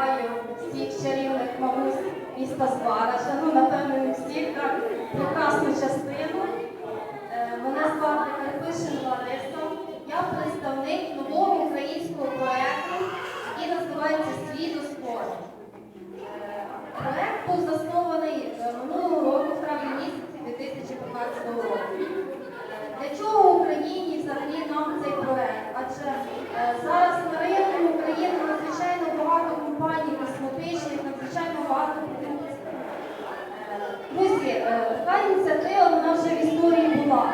вітаю всіх чарівних мамусь міста Звараша. Ну, напевно, не всіх, так, прекрасну частину. Ініціатива вона вже в історії була.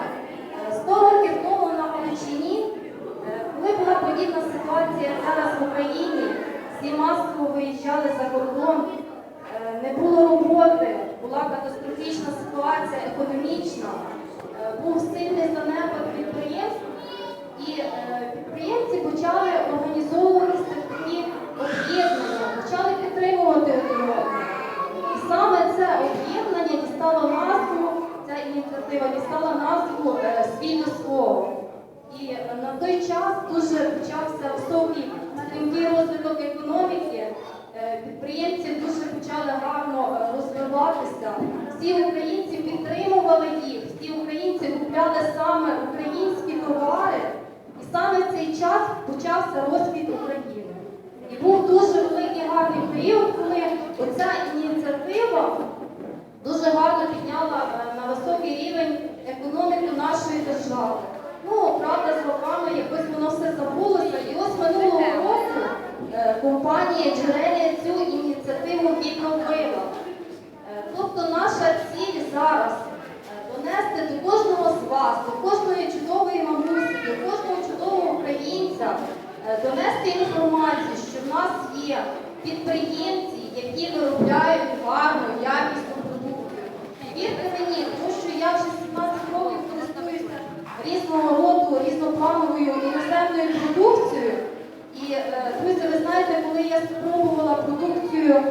Сто 100 років тому на Галичині, е, коли була подібна ситуація зараз в Україні, всі масово виїжджали за кордон, е, не було роботи, була катастрофічна ситуація економічна, е, був сильний занепад підприємств, і е, підприємці почали організовуватися в такі об'єднання, почали підтримувати один одного. І саме це об'єднання дістало назву, ця ініціатива дістала назву е, світу свого. І на той час дуже почався високий стрімкий розвиток економіки. Е, Підприємці дуже почали гарно е, розвиватися. Всі українці підтримували їх, всі українці купляли саме українські товари. І саме в цей час почався розквіт України. І був дуже великий гарний період, коли оця ініціатива дуже гарно підняла е, на високий рівень економіку нашої держави. Ну, правда, з роками якось воно все забулося. І ось минулого року е, компанія Джерелія цю ініціативу відновила. Е, Тобто наша ціль зараз е, донести до кожного з вас, до кожної чудової мамусі, до кожного чудового українця, е, донести інформацію, що в нас є підприємці, які виробляють гарну, якісну продукцію. Вірте мені, тому що я вже 17 років користуюся різного роду, різноплановою іноземною продукцією. І, е, друзі, ви знаєте, коли я спробувала продукцію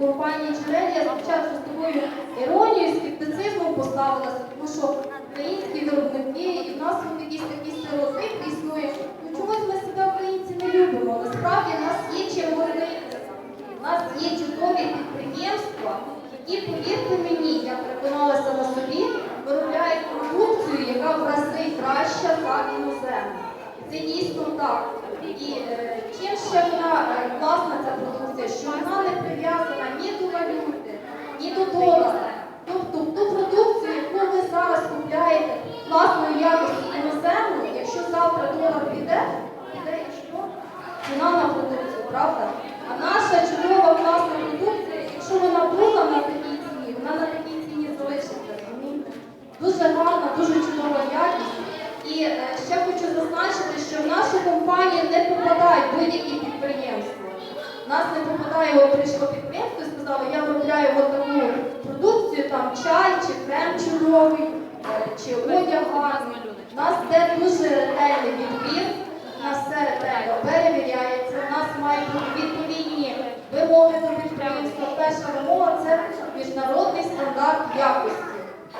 компанії Джерелі, я спочатку з такою іронією, скептицизмом поставилася, тому що українські виробники, і в нас от якийсь такий стереотип існує. Ну чомусь ми себе українці не любимо. Насправді в нас є чим гордитися. У нас є чудові підприємства, які, повірте мені, я переконалася на собі, виробляють продукцію, яка в рази краща за іноземну. Це дійсно так. І е, чим ще вона е, класна ця продукція, що вона не прив'язана ні до валюти, ні. Тобто ту продукцію, яку ви зараз купляєте класної якості іноземну, якщо завтра долар піде, піде і що? Ціна на продукцію, правда? А наша чудова класна продукція, якщо вона була на такій ціні, вона на такій ціні залишиться. Дуже гарна, дуже чудова якість. І е, ще хочу зазначити, що в нашу компанію не попадають будь-які нас не попадає, от прийшло підприємство і сказало, я виробляю таку продукцію, там чай, чи крем чудовий, е, чи одяг гарний. У нас йде дуже ретельний відбір, у нас все ретельно перевіряється, у нас мають відповідні вимоги до підприємства. Перша вимога це міжнародний стандарт якості.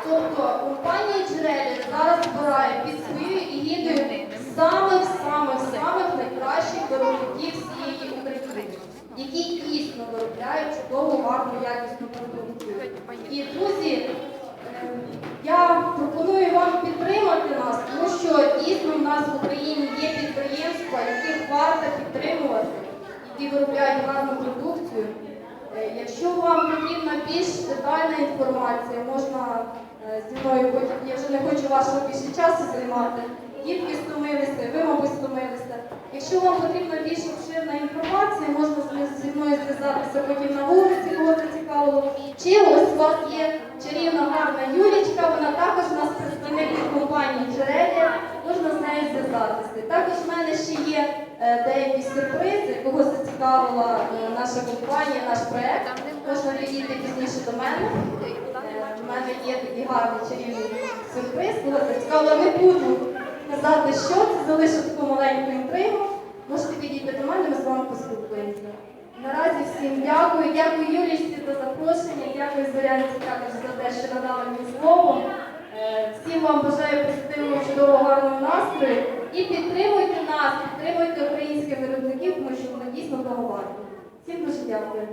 Тобто компанія Джерелі зараз збирає під своєю егідою самих самих самих найкращих виробників всієї України, які дійсно виробляють чудову, гарну, якісну продукцію. І друзі, е, я пропоную вам підтримати нас, тому що дійсно в нас в Україні є підприємства, яких варто підтримувати, які виробляють гарну продукцію. Е, Якщо вам потрібна більш детальна інформація, можна е, зі мною я вже не хочу вашого більше часу займати. Дітки стомилися, ви, мабуть, стомилися. Якщо вам потрібна більш обширна інформація, можна зі мною зв'язатися потім на вулиці, кого це цікавило. Чи ось у вас є чарівна гарна Юлічка, вона також у нас представник компанії Джерелія, можна з нею зв'язатися. Також в мене ще є е, деякі сюрпризи, кого зацікавила е, наша компанія, наш проект. Можна підійти пізніше до мене. Е, У мене є такий гарний чарівний сюрприз, кого зацікавила. Не буду казати, що це, залишу таку маленьку інтригу. Можете підійти до мене, ми з вами поспілкуємося. Всім дякую. Дякую Юлічці за запрошення, дякую Зорянці також за те, що надали мені слово. Е, Всім вам бажаю позитивного, чудового, гарного настрою. І підтримуйте нас, підтримуйте українських виробників, тому що вони дійсно того варті. Всім дуже дякую.